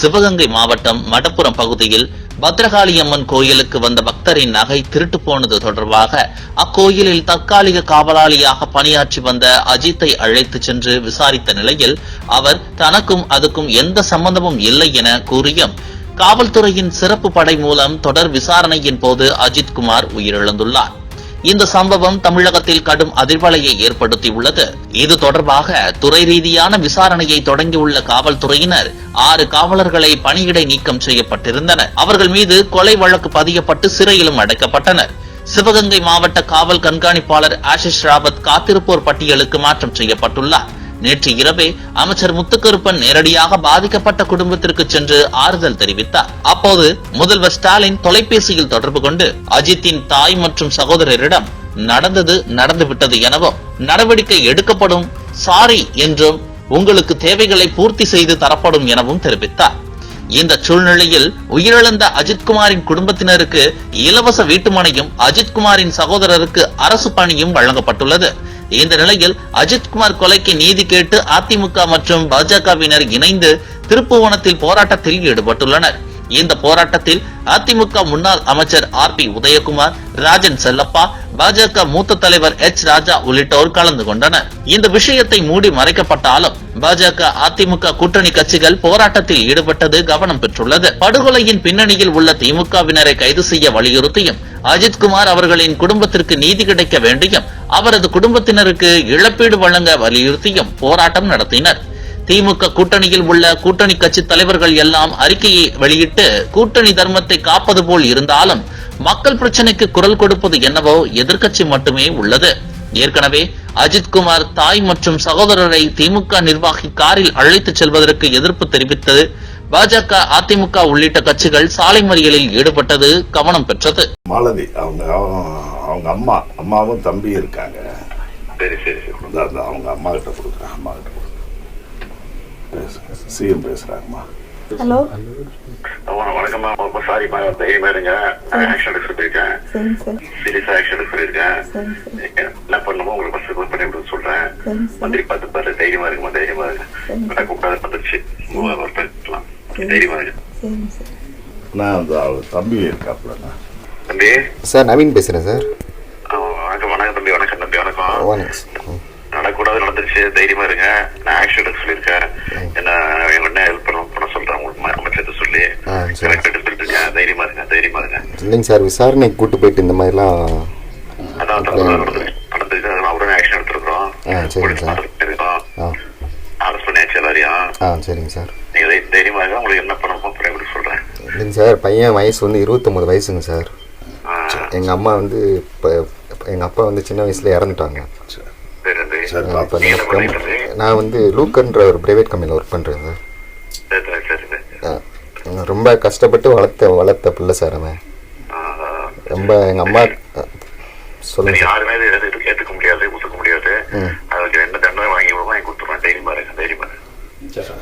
சிவகங்கை மாவட்டம் மடப்புரம் பகுதியில் பத்ரகாளியம்மன் கோயிலுக்கு வந்த பக்தரின் நகை திருட்டு போனது தொடர்பாக அக்கோயிலில் தற்காலிக காவலாளியாக பணியாற்றி வந்த அஜித்தை அழைத்து சென்று விசாரித்த நிலையில் அவர் தனக்கும் அதுக்கும் எந்த சம்பந்தமும் இல்லை என கூறியும் காவல்துறையின் சிறப்பு படை மூலம் தொடர் விசாரணையின் போது அஜித்குமார் உயிரிழந்துள்ளார். இந்த சம்பவம் தமிழகத்தில் கடும் அதிர்வலையை ஏற்படுத்தியுள்ளது. இது தொடர்பாக துறை ரீதியான விசாரணையை தொடங்கியுள்ள காவல்துறையினர் ஆறு காவலர்களை பணியிடை நீக்கம் செய்யப்பட்டிருந்தனர். அவர்கள் மீது கொலை வழக்கு பதியப்பட்டு சிறையிலும் அடைக்கப்பட்டனர். சிவகங்கை மாவட்ட காவல் கண்காணிப்பாளர் ஆஷிஷ் ராவத் காத்திருப்போர் பட்டியலுக்கு மாற்றம் செய்யப்பட்டுள்ளார். நேற்று இரவே அமைச்சர் முத்துக்கருப்பன் நேரடியாக பாதிக்கப்பட்ட குடும்பத்திற்கு சென்று ஆறுதல் தெரிவித்தார். அப்போது முதல்வர் ஸ்டாலின் தொலைபேசியில் தொடர்பு கொண்டு அஜித்தின் தாய் மற்றும் சகோதரரிடம் நடந்தது நடந்துவிட்டது எனவும் நடவடிக்கை எடுக்கப்படும் சாரி என்றும் உங்களுக்கு தேவைகளை பூர்த்தி செய்து தரப்படும் எனவும் தெரிவித்தார். இந்த சூழ்நிலையில் உயிரிழந்த அஜித்குமாரின் குடும்பத்தினருக்கு இலவச வீட்டுமனையும் அஜித்குமாரின் சகோதரருக்கு அரசு பணியும் வழங்கப்பட்டுள்ளது. இந்த நிலையில் அஜித்குமார் கொலைக்கு நீதி கேட்டு அதிமுக மற்றும் பாஜகவினர் இணைந்து திருப்புவனத்தில் போராட்டத்தில் ஈடுபட்டுள்ளனர். இந்த போராட்டத்தில் அதிமுக முன்னாள் அமைச்சர் ஆர் பி உதயகுமார் ராஜன் செல்லப்பா பாஜக மூத்த தலைவர் எச் ராஜா உள்ளிட்டோர் கலந்து கொண்டனர். இந்த விஷயத்தை மூடி மறைக்கப்பட்டாலும் பாஜக அதிமுக கூட்டணி கட்சிகள் போராட்டத்தில் ஈடுபட்டது கவனம் பெற்றுள்ளது. படுகொலையின் பின்னணியில் உள்ள திமுகவினரை கைது செய்ய வலியுறுத்தியும் அஜித்குமார் அவர்களின் குடும்பத்திற்கு நீதி கிடைக்க வேண்டியும் அவரது குடும்பத்தினருக்கு இழப்பீடு வழங்க வலியுறுத்தியும் போராட்டம் நடத்தினர். திமுக கூட்டணியில் உள்ள கூட்டணி கட்சி தலைவர்கள் எல்லாம் அறிக்கையை வெளியிட்டு கூட்டணி தர்மத்தை காப்பது போல் இருந்தாலும் மக்கள் பிரச்சனைக்கு குரல் கொடுப்பது என்னவோ எதிர்க்கட்சி மட்டுமே உள்ளது. ஏற்கனவே அஜித்குமார் தாய் மற்றும் சகோதரரை திமுக நிர்வாகி காரில் அழைத்துச் செல்வதற்கு எதிர்ப்பு தெரிவித்தது. பாஜக அதிமுக உள்ளிட்ட கட்சிகள் சாலை மறியலில் ஈடுபட்டது கவனம் பெற்றது. மாலதி அவங்க அவங்க- அம்மா அம்மாவும் தம்பி இருக்காங்க. சரி சரி சரி. இந்த- இந்த அவங்க அம்மா கிட்ட கொடுக்குறேன் அம்மா கிட்ட கொடுக்குறேன். சிஎம் பேசுறாங்கம்மா. ஹலோ. வண- வணக்கம்மா ரொம்ப சாரிம்மா தைரியமா இருங்க ஆக்ஷன் சார். சீரியஸா ஆக்ஷன் சார் என்ன பண்ணுமோ உங்களுக்கு ஃபர்ஸ்ட் கால் பண்ணி விட சொல்றேன். மந்திரி பார்த்து பாரு தைரியமா இருக்குமா தைரியமா இருக்கு கூப்பிடாத வரலாம் தைரியமா இருக்கு நான் அந்த தம்பி இருக்காப்புலண்ணா. தம்பி. சார் நவீன் பேசுகிறேன் சார். வணக்கம் வணக்கம் தம்பி வணக்கம் தம்பி வணக்கம். வணக்கம் நடக்கூடாது நடந்துருச்சு. தைரியமா இருங்க. நான் ஆக்ஷன் எடுக்க சொல்லியிருக்கேன். என்ன என்ன ஹெல்ப் பண்ண பண்ண சொல்றேன். உங்களுக்கு அமைச்சர்கிட்ட சொல்லி. கரெக்ட் எடுத்து சொல்லிட்டு இருக்கேன். தைரியமா இருங்க தைரியமா இருங்க. இல்லைங்க சார் விசாரணைக்கு கூட்டு போயிட்டு இந்த மாதிரிலாம் அதான் நடந்துருக்கு அதனால உடனே ஆக்ஷன் எடுத்துருக்கோம் அரெஸ்ட் பண்ணியாச்சு எல்லாரையும். ஆ சரிங்க சார். நீங்க தை- தைரியமா இருங்க. உங்களுக்கு என்ன பண்ணணுமோ அப்புறம் எப்படி சொல்றேன். இல்லைங்க சார் பையன் வயசு வந்து இருபத்தொம்போது வயசுங்க சார். எங்கள் அம்மா வந்து இப்போ எங்கள் அப்பா வந்து சின்ன வயசில் இறந்துட்டாங்க. தம்பி நான் வந்து லூக்கன்ற ஒரு ப்ரைவேட் கம்பெனியில் ஒர்க் பண்ணுறேன் சார். ரொம்ப கஷ்டப்பட்டு வளர்த்த வளர்த்த பிள்ளை சார் அவன். ரொம்ப எங்கள் அம்மா சொல்லுங்க யாருமே ஏத்துக்க முடியாது ஒத்துக்க முடியாது ம். அதுக்கு என்ன தண்டனை வாங்கி வாங்கி கொடுத்துருவேன் தைரியமா இருங்க தைரியமா இருங்க